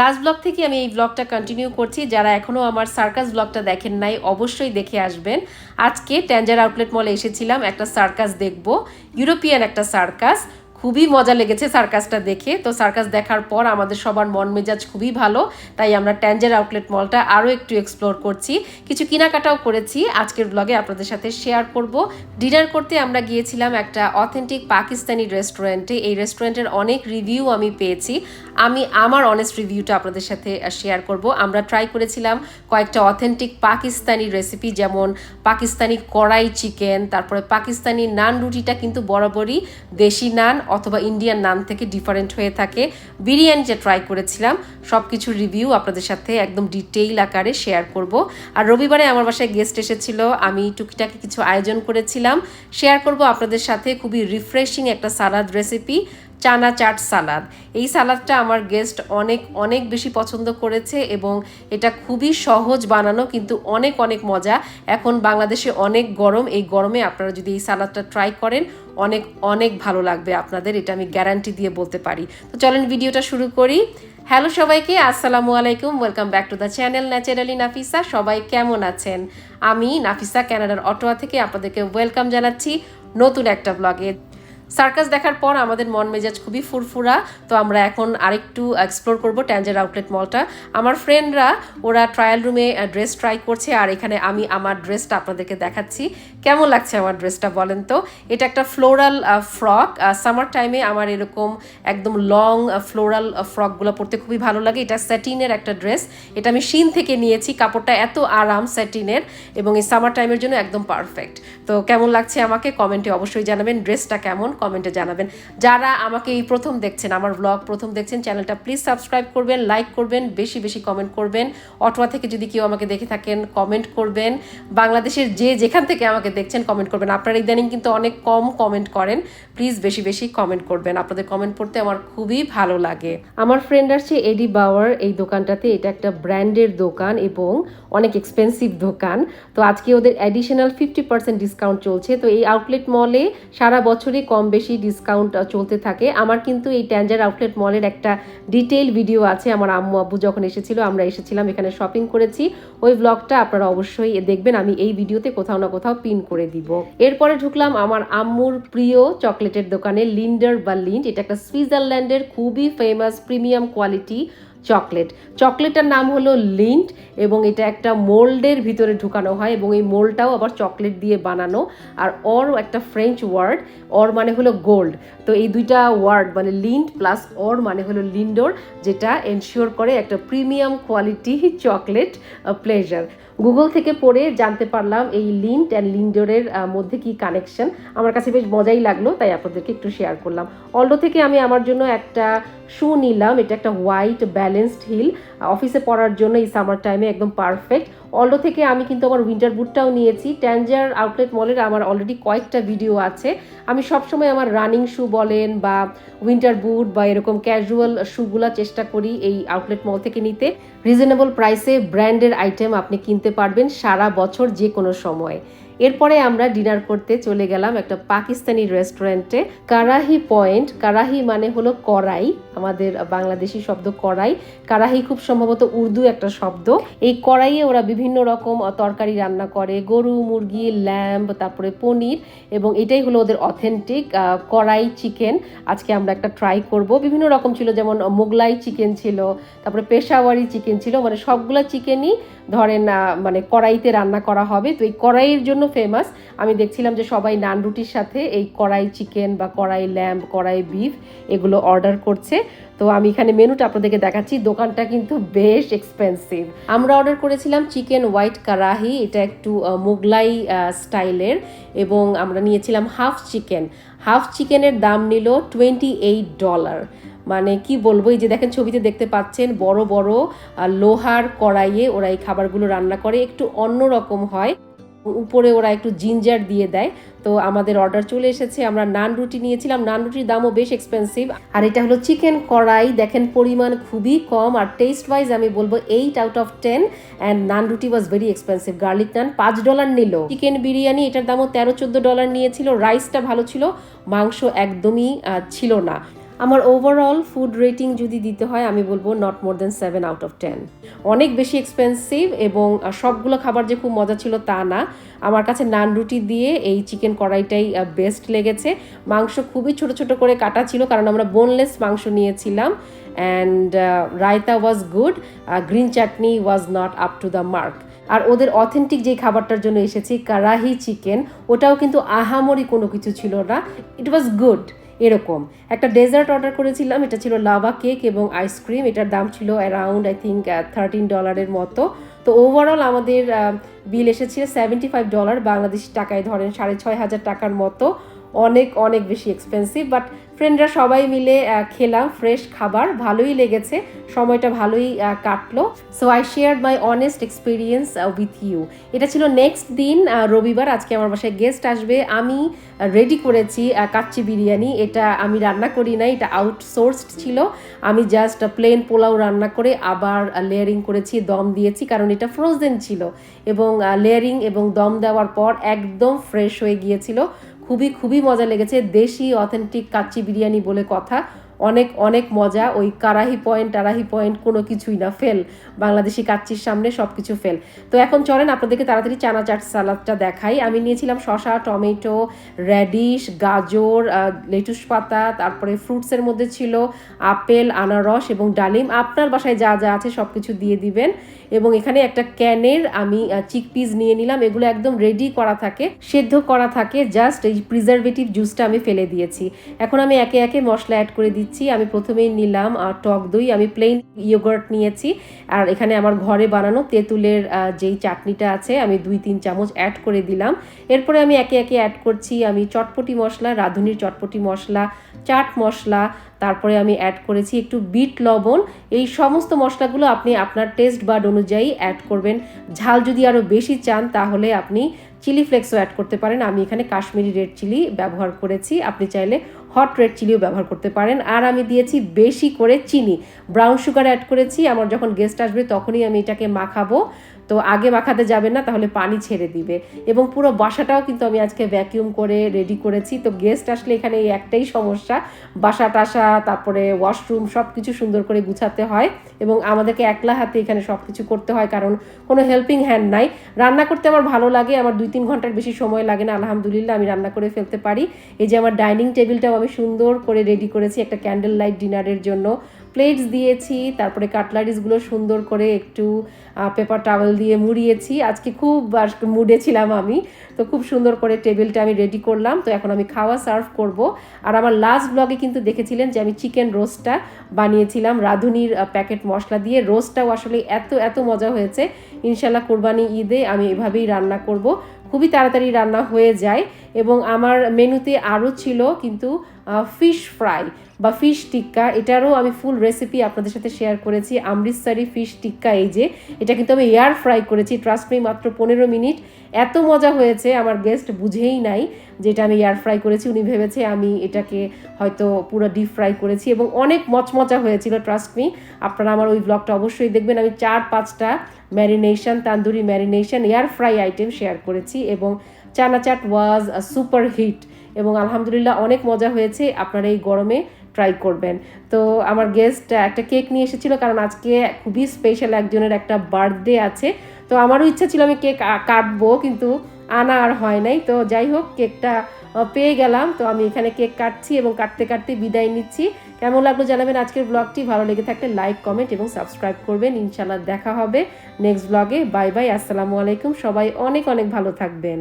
Last blog থেকে আমি এই ব্লগটা কন্টিনিউ করছি। যারা এখনও আমার সার্কাস ব্লগটা দেখেন নাই, অবশ্যই দেখে আসবেন। আজকে ট্যাঞ্জার আউটলেট মলে এসেছিলাম, একটা সার্কাস দেখব। ইউরোপিয়ান একটা সার্কাস খুবই মজা লেগেছে সার্কাসটা দেখে। তো সার্কাস দেখার পর আমাদের সবার মন মেজাজ খুবই ভালো, তাই আমরা ট্যাঞ্জার আউটলেট মলটা আরও একটু এক্সপ্লোর করছি। কিছু কেনাকাটাও করেছি। আজকের ব্লগে আপনাদের সাথে শেয়ার করব। ডিনার করতে আমরা গিয়েছিলাম একটা অথেন্টিক পাকিস্তানি রেস্টুরেন্টে এই রেস্টুরেন্টের অনেক রিভিউ আমি পেয়েছি। আমি আমার অনেস্ট রিভিউটা আপনাদের সাথে শেয়ার করব। আমরা ট্রাই করেছিলাম কয়েকটা অথেন্টিক পাকিস্তানি রেসিপি যেমন পাকিস্তানি কড়াই চিকেন তারপরে পাকিস্তানি নান রুটিটা কিন্তু বরাবরই দেশি নান অথবা ইন্ডিয়ান নান থেকে ডিফারেন্ট হয়ে থাকে। বিরিয়ানিটা ট্রাই করেছিলাম সব কিছুর রিভিউ আপনাদের সাথে একদম ডিটেইল আকারে শেয়ার করব। আর রবিবারে আমার বাসায় গেস্ট এসেছিল, আমি টুকিটাকি কিছু আয়োজন করেছিলাম। শেয়ার করব আপনাদের সাথে, খুবই রিফ্রেশিং একটা সালাদ রেসিপি চানা চাট সালাদ। এই সালাদটা আমার গেস্ট অনেক অনেক বেশি পছন্দ করেছে এবং এটা খুবই সহজ বানানো কিন্তু অনেক অনেক মজা। এখন বাংলাদেশে অনেক গরম, এই গরমে আপনারা যদি এই সালাদটা ট্রাই করেন, অনেক অনেক ভালো লাগবে আপনাদের, এটা আমি গ্যারান্টি দিয়ে বলতে পারি। তো চলেন ভিডিওটা শুরু করি। হ্যালো সবাইকে, আসসালামু আলাইকুম welcome back to the channel naturally Nafisa সবাই কেমন আছেন? আমি নাফিসা ক্যানাডার অটোয়া থেকে আপনাদেরকে ওয়েলকাম জানাচ্ছি নতুন একটা ব্লগে সার্কাস দেখার পর আমাদের মন মেজাজ খুবই ফুরফুরা, তো আমরা এখন আরেকটু এক্সপ্লোর করব ট্যাঞ্জার আউটলেট মলটা আমার ফ্রেন্ডরা ওরা ট্রায়াল রুমে ড্রেস ট্রাই করছে, আর এখানে আমি আমার ড্রেসটা আপনাদেরকে দেখাচ্ছি। কেমন লাগছে আমার ড্রেসটা বলেন তো? এটা একটা ফ্লোরাল ফ্রক সামার টাইমে আমার এরকম একদম লং ফ্লোরাল ফ্রকগুলো পরতে খুবই ভালো লাগে। এটা স্যাটিনের একটা ড্রেস এটা আমি শিন থেকে নিয়েছি, কাপড়টা এত আরাম স্যাটিনের এবং এই সামার টাইমের জন্য একদম পারফেক্ট তো কেমন লাগছে আমাকে? কমেন্টে অবশ্যই জানাবেন ড্রেসটা কেমন? কমেন্টে জানাবেন। যারা আমাকে এই প্রথম দেখছেন, আমার ব্লগ প্রথম দেখছেন চ্যানেলটা প্লিজ সাবস্ক্রাইব করবেন লাইক করবেন, বেশি বেশি কমেন্ট করবেন। অটোয়া থেকে যদি কেউ আমাকে দেখে থাকেন কমেন্ট করবেন। বাংলাদেশের যে যেখান থেকে আমাকে দেখছেন কমেন্ট করবেন। আপনারা ইদানিং কিন্তু অনেক কম কমেন্ট করেন। প্লিজ বেশি বেশি কমেন্ট করবেন। আপনাদের কমেন্ট পড়তে আমার খুবই ভালো লাগে। আমার ফ্রেন্ড আসছে এডি বাওয়ার এই দোকানটাতে এটা একটা ব্র্যান্ডের দোকান এবং অনেক এক্সপেন্সিভ দোকান। তো আজকে ওদের অ্যাডিশনাল ফিফটি পার্সেন্ট ডিসকাউন্ট চলছে। তো এই আউটলেট মলে সারা বছরই কম বেশি ডিসকাউন্ট চলতে থাকে। আমার কিন্তু এই ট্যাঞ্জার আউটলেট মলের একটা ডিটেইল ভিডিও আছে। আমার আম্মু আব্বু যখন এসেছিল, আমরা এসেছিলাম, এখানে শপিং করেছি। ওই ব্লগটা আপনারা অবশ্যই দেখবেন। আমি এই ভিডিওতে কোথাও না কোথাও পিন করে দিব। এরপরে ঢুকলাম আমার আম্মুর প্রিয় চকলেটের দোকানে লিন্ডার বা লিন্ড এটা একটা সুইজারল্যান্ডের খুবই ফেমাস প্রিমিয়াম কোয়ালিটি চকলেট। চকলেটটার নাম হলো লিন্ট এবং এটা একটা মোল্ডের ভিতরে ঢুকানো হয় এবং এই মোল্ডটাও আবার চকলেট দিয়ে বানানো। আর অর একটা ফ্রেঞ্চ ওয়ার্ড অর মানে হলো গোল্ড তো এই দুইটা ওয়ার্ড মানে লিন্ট প্লাস অর মানে হলো লিন্ডোর, যেটা এনশিওর করে একটা premium quality chocolate pleasure Google থেকে পড়ে জানতে পারলাম এই লিন্ট অ্যান্ড লিন্ডোরের মধ্যে কি কানেকশন আমার কাছে বেশ মজাই লাগল, তাই আপনাদেরকে একটু শেয়ার করলাম। অলডো থেকে আমি আমার জন্য একটা শু নিলাম, এটা একটা হোয়াইট ব্যালেন্সড হিল অফিসে পড়ার জন্য এই সামার টাইমে একদম পারফেক্ট অলডো থেকে আমি কিন্তু আমার উইন্টার বুটটাও নিয়েছি। ট্যানজার আউটলেট মলের আমার অলরেডি কয়েকটা ভিডিও আছে। আমি সবসময় আমার রানিং শু বলেন বা উইন্টার বুট বা এরকম ক্যাজুয়াল শুগুলা চেষ্টা করি এই আউটলেট মল থেকে নিতে। রিজনেবল প্রাইসে ব্র্যান্ডের আইটেম আপনি কিনতে পারবেন সারা বছর যে কোনো সময়। এরপরে আমরা ডিনার করতে চলে গেলাম একটা পাকিস্তানি রেস্টুরেন্টে। কারাহি পয়েন্ট, কারাহি মানে হলো কড়াই, আমাদের বাংলাদেশি শব্দ কড়াই। কারাহি খুব সম্ভবত উর্দু একটা শব্দ। এই কড়াইয়ে ওরা বিভিন্ন রকম তরকারি রান্না করে, গরু, মুরগি, ল্যাম্ব, তারপরে পনির এবং এটাই হলো ওদের অথেন্টিক কড়াই চিকেন আজকে আমরা একটা ট্রাই করব। বিভিন্ন রকম ছিল, যেমন মোগলাই চিকেন ছিল, তারপরে পেশাওয়ারি চিকেন ছিল মানে সবগুলো চিকেনই ধরেন মানে কড়াইতে রান্না করা হবে। তো এই কড়াইয়ের জন্য ফেমাস আমি দেখছিলাম যে সবাই নান রুটির সাথে এই কড়াই চিকেন বা কড়াই ল্যাম্প কড়াই বিফ এগুলো অর্ডার করছে। তো আমি এখানে মেনুটা আপনাদেরকে দেখাচ্ছি। দোকানটা কিন্তু বেশ এক্সপেন্সিভ আমরা অর্ডার করেছিলাম চিকেন হোয়াইট কারাহি এটা একটু মোগলাই স্টাইলের। এবং আমরা নিয়েছিলাম হাফ চিকেন হাফ চিকেনের দাম নিল টোয়েন্টি এইট ডলার মানে কি বলব, এই যে দেখেন ছবিতে দেখতে পাচ্ছেন, বড় বড় লোহার কড়াইয়ে ওরা এই খাবারগুলো রান্না করে। একটু অন্য রকম হয়। উপরে ওরা একটু জিঞ্জার দিয়ে দেয়। তো আমাদের অর্ডার চলে এসেছে, আমরা নান রুটি নিয়েছিলাম। নান রুটির দামও বেশ এক্সপেন্সিভ আর এটা হলো চিকেন কড়াই। দেখেন পরিমাণ খুবই কম আর টেস্ট ওয়াইজ আমি বলব eight out of ten and naan roti was very expensive garlic naan পাঁচ ডলার নিল। চিকেন বিরিয়ানি, এটার দামও তেরো চোদ্দ ডলার নিয়েছিল। রাইসটা ভালো ছিল। মাংস একদমই ছিল না। আমার ওভারঅল ফুড রেটিং যদি দিতে হয়, আমি বলব not more than seven out of ten অনেক বেশি এক্সপেন্সিভ এবং সবগুলো খাবার যে খুব মজা ছিল তা না। আমার কাছে নান রুটি দিয়ে এই চিকেন কড়াইটাই বেস্ট লেগেছে। মাংস খুবই ছোট ছোট করে কাটা ছিল কারণ আমরা বোনলেস মাংস নিয়েছিলাম and raita was good green chutney was not up to the mark আর ওদের অথেন্টিক যে খাবারটার জন্য এসেছি, কারাহি চিকেন ওটাও কিন্তু আহামরি কোনো কিছু ছিল না। ইট ওয়াজ গুড এরকম। একটা ডেজার্ট অর্ডার করেছিলাম, এটা ছিল লাভা কেক এবং আইসক্রিম এটার দাম ছিল অ্যারাউন্ড আই থিঙ্ক থার্টিন ডলারের মতো। তো ওভারঅল আমাদের বিল এসেছে সেভেন্টি ফাইভ ডলার বাংলাদেশি টাকায় ধরেন সাড়ে ছয় হাজার টাকার মতো। অনেক অনেক বেশি এক্সপেন্সিভ বাট ফ্রেন্ডরা সবাই মিলে খেলাম ফ্রেশ খাবার, ভালোই লেগেছে, সময়টা ভালোই কাটলো। So I share my honest experience with you এটা ছিল নেক্সট দিন রবিবার, আজকে আমার বাসায় গেস্ট আসবে। আমি রেডি করেছি কাচ্চি বিরিয়ানি। এটা আমি রান্না করি না এটা আউটসোর্সড ছিল। আমি জাস্ট প্লেন পোলাও রান্না করে আবার লেয়ারিং করেছি, দম দিয়েছি, কারণ এটা ফ্রোজেন ছিল। এবং লেয়ারিং এবং দম দেওয়ার পর একদম ফ্রেশ হয়ে গিয়েছিল। খুবই খুবই মজা লেগেছে। দেশি অথেন্টিক কাচ্চি বিরিয়ানি বলে কথা। অনেক অনেক মজা। ওই কারাহি পয়েন্ট টারাহি পয়েন্ট কোনো কিছুই না, ফেল। বাংলাদেশি কাচ্চির সামনে সব কিছু ফেল। তো এখন চলেন আপনাদেরকে তাড়াতাড়ি চানা চাট সালাদটা দেখাই। আমি নিয়েছিলাম শসা, টমেটো র্যাডিশ গাজর লেটুস পাতা, তারপরে ফ্রুটসের মধ্যে ছিল আপেল, আনারস এবং ডালিম। আপনার বাসায় যা যা আছে সব কিছু দিয়ে দিবেন। এবং এখানে একটা ক্যানের আমি চিকপিস নিয়ে নিলাম। এগুলো একদম রেডি করা থাকে, সেদ্ধ করা থাকে। জাস্ট এই প্রিজারভেটিভ জুসটা আমি ফেলে দিয়েছি। এখন আমি একে একে মশলা অ্যাড করে দিচ্ছি। আমি প্রথমেই নিলাম আহ, টক দই আমি প্লেন ইয়োগার্ট নিয়েছি। আর এখানে আমার ঘরে বানানো তেঁতুলের যেই চাটনিটা আছে আমি দুই তিন চামচ অ্যাড করে দিলাম। এরপরে আমি একে একে অ্যাড করছি আমি চটপটি মশলা রাঁধুনির চটপটি মশলা চাট মশলা তারপরে আমি অ্যাড করেছি একটু বিট লবণ। এই সমস্ত মশলাগুলো আপনি আপনার টেস্ট বাড অনুযায়ী অ্যাড করবেন। ঝাল যদি আরও বেশি চান তাহলে আপনি চিলি ফ্লেক্সও অ্যাড করতে পারেন। আমি এখানে কাশ্মীরি রেড চিলি ব্যবহার করেছি। আপনি চাইলে হট রেড চিলিও ব্যবহার করতে পারেন। আর আমি দিয়েছি বেশি করে চিনি। ব্রাউন সুগার অ্যাড করেছি। আমার যখন গেস্ট আসবে, তখনই আমি এটাকে মাখাবো। তো আগে মাখাতে যাবেন না, তাহলে পানি ছেড়ে দিবে। এবং পুরো বাসাটাও কিন্তু আমি আজকে ভ্যাকিউম করে রেডি করেছি। তো গেস্ট আসলে এখানে এই একটাই সমস্যা, বাসা টাসা, তারপরে ওয়াশরুম সব কিছু সুন্দর করে গুছাতে হয় এবং আমাদেরকে একলা হাতে এখানে সব কিছু করতে হয় কারণ কোনো হেল্পিং হ্যান্ড নাই। রান্না করতে আমার ভালো লাগে, আমার দুই তিন ঘণ্টার বেশি সময় লাগে না, আলহামদুলিল্লাহ আমি রান্না করে ফেলতে পারি। এই যে আমার ডাইনিং টেবিলটাও আমি সুন্দর করে রেডি করেছি, একটা ক্যান্ডেল লাইট ডিনারের জন্য। প্লেটস দিয়েছি, তারপরে কাটলারিসগুলো সুন্দর করে একটু পেপার টাওয়েল দিয়ে মুড়িয়েছি। আজকে খুব মুডে ছিলাম আমি। তো খুব সুন্দর করে টেবিলটা আমি রেডি করলাম। তো এখন আমি খাওয়া সার্ভ করব। আর আমার লাস্ট ব্লগে কিন্তু দেখেছিলেন যে আমি চিকেন রোস্টটা বানিয়েছিলাম। রাঁধুনির প্যাকেট মশলা দিয়ে। রোস্টটাও আসলে এত এত মজা হয়েছে। ইনশাল্লাহ কোরবানি ঈদে আমি এভাবেই রান্না করব। খুবই তাড়াতাড়ি রান্না হয়ে যায় এবং আমার মেনুতে আরও ছিল কিন্তু ফিশ ফ্রাই বা ফিশ টিক্কা এটারও আমি ফুল রেসিপি আপনাদের সাথে শেয়ার করেছি। অমৃতসারি ফিশ টিক্কা এই যে, এটা কিন্তু আমি এয়ার ফ্রাই করেছি। ট্রাস্ট মি মাত্র পনেরো মিনিট। এত মজা হয়েছে, আমার গেস্ট বুঝেই নাই যে এটা আমি এয়ার ফ্রাই করেছি। উনি ভেবেছে আমি এটাকে হয়তো পুরো ডিপ ফ্রাই করেছি এবং অনেক মচমচা হয়েছিল ট্রাস্ট মি আপনারা আমার ওই ব্লগটা অবশ্যই দেখবেন। আমি চার পাঁচটা marination tandoori marination air fry item share করেছি। এবং চানাচাট ওয়াজ সুপার হিট এবং আলহামদুলিল্লাহ অনেক মজা হয়েছে, আপনারা এই গরমে ট্রাই করবেন। তো আমার গেস্ট একটা কেক নিয়ে এসেছিল কারণ আজকে খুবই স্পেশাল একজনের একটা বার্থডে আছে। তো আমারও ইচ্ছা ছিল আমি কেক কাটবো কিন্তু আনা আর হয় নাই। তো যাই হোক কেকটা পেয়ে গেলাম। তো আমি এখানে কেক কাটছি এবং কাটতে কাটতে বিদায় নিচ্ছি। কেমন লাগল জানাবেন আজকের ব্লগটি ভালো লেগে থাকলে লাইক কমেন্ট এবং সাবস্ক্রাইব করবেন। ইনশাল্লাহ দেখা হবে নেক্সট ব্লগে বাই বাই আসসালামু আলাইকুম। সবাই অনেক অনেক ভালো থাকবেন।